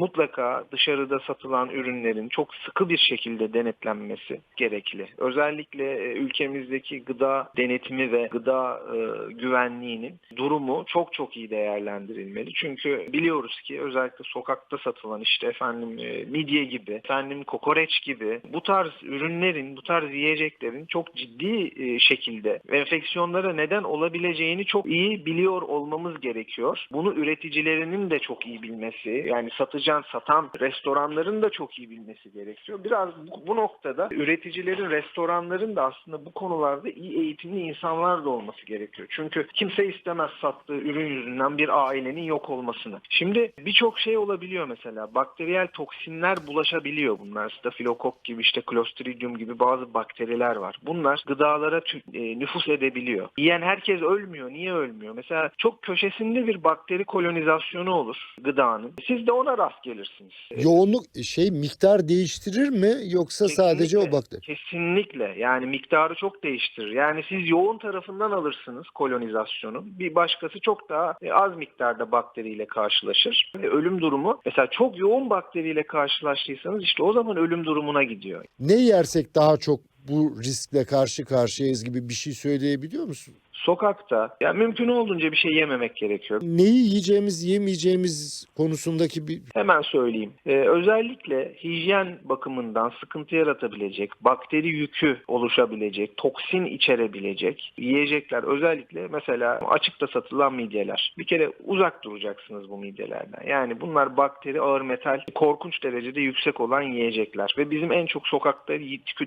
mutlaka dışarıda satılan ürünlerin çok sıkı bir şekilde denetlenmesi gerekli. Özellikle e, ülkemizdeki gıda denetimi ve gıda e, güvenliğinin durumu çok çok iyi değerlendirilmeli. Çünkü biliyoruz ki özellikle sokakta satılan işte efendim e, midye gibi, efendim kokoreç gibi bu tarz ürünlerin, bu tarz yiyeceklerin çok ciddi şekilde enfeksiyonlara neden olabileceğini çok iyi biliyor olmamız gerekiyor. Bunu üreticilerinin de çok iyi bilmesi, yani satıcan, satan restoranların da çok iyi bilmesi gerekiyor. Biraz bu, bu noktada üreticilerin, restoranların da aslında bu konularda iyi eğitimli insanlar da olması gerekiyor. Çünkü kimse istemez sattığı ürün yüzünden bir ailenin yok olmasını. Şimdi birçok şey olabiliyor mesela. Bakteriyel toksinler bulaşabiliyor bunlar. Stafilokok gibi işte Clostridium gibi bazı bakteriler var. Bunlar gıdalara e, nüfus edebiliyor. Yiyen herkes ölmüyor. Niye ölmüyor? Mesela çok köşesinde bir bakteri kolonizasyonu olur gıdanın. Siz de ona rast gelirsiniz. Yoğunluk şey miktar değiştirir mi yoksa sadece o Kesinlikle. bakteri? Kesinlikle. Yani miktarı çok değiştirir. Yani siz yoğun tarafından alırsınız kolonizasyonun. Bir başkası çok daha e, az miktarda bakteriyle karşılaşır. Ölüm durumu mesela çok yoğun bakteriyle karşılaştıysanız işte o zaman ölüm durumuna gidiyor. Ne yersek daha çok bu riskle karşı karşıyayız gibi bir şey söyleyebiliyor musun? Sokakta ya mümkün olduğunca bir şey yememek gerekiyor. Neyi yiyeceğimiz, yemeyeceğimiz konusundaki bir Hemen söyleyeyim. Ee, özellikle hijyen bakımından sıkıntı yaratabilecek, bakteri yükü oluşabilecek, toksin içerebilecek yiyecekler özellikle mesela açıkta satılan midyeler. Bir kere uzak duracaksınız bu midyelerden. Yani bunlar bakteri, ağır metal korkunç derecede yüksek olan yiyecekler ve bizim en çok sokakta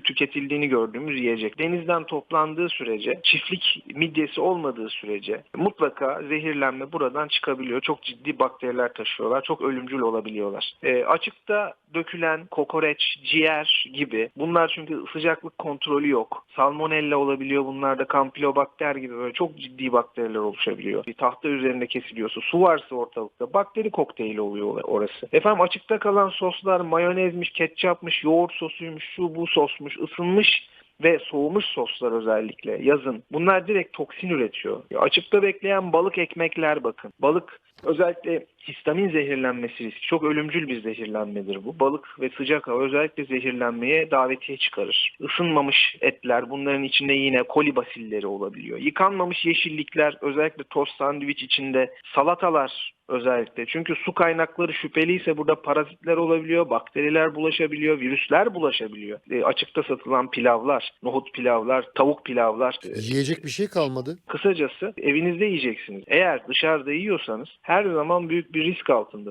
tüketildiğini gördüğümüz yiyecek. Denizden toplandığı sürece, çiftlik midyesi olmadığı sürece mutlaka zehirlenme buradan çıkabiliyor. Çok ciddi bakteriler taşıyorlar. Çok ölümcül olabiliyorlar. E, açıkta dökülen kokoreç, ciğer gibi bunlar çünkü sıcaklık kontrolü yok. Salmonella olabiliyor bunlarda kampilobakter gibi böyle çok ciddi bakteriler oluşabiliyor. Bir tahta üzerinde kesiliyorsa su varsa ortalıkta bakteri kokteyli oluyor orası. Efendim açıkta kalan soslar mayonezmiş, ketçapmış, yoğurt sosuymuş, şu bu sosmuş, ısınmış ve soğumuş soslar özellikle yazın. Bunlar direkt toksin üretiyor. Açıkta bekleyen balık ekmekler bakın. Balık özellikle histamin zehirlenmesi riski. Çok ölümcül bir zehirlenmedir bu. Balık ve sıcak hava özellikle zehirlenmeye davetiye çıkarır. Isınmamış etler bunların içinde yine koli basilleri olabiliyor. Yıkanmamış yeşillikler özellikle tost sandviç içinde salatalar özellikle. Çünkü su kaynakları şüpheliyse burada parazitler olabiliyor, bakteriler bulaşabiliyor, virüsler bulaşabiliyor. E, açıkta satılan pilavlar, nohut pilavlar, tavuk pilavlar. e, yiyecek bir şey kalmadı. Kısacası evinizde yiyeceksiniz. Eğer dışarıda yiyorsanız her zaman büyük bir risk altındasınız.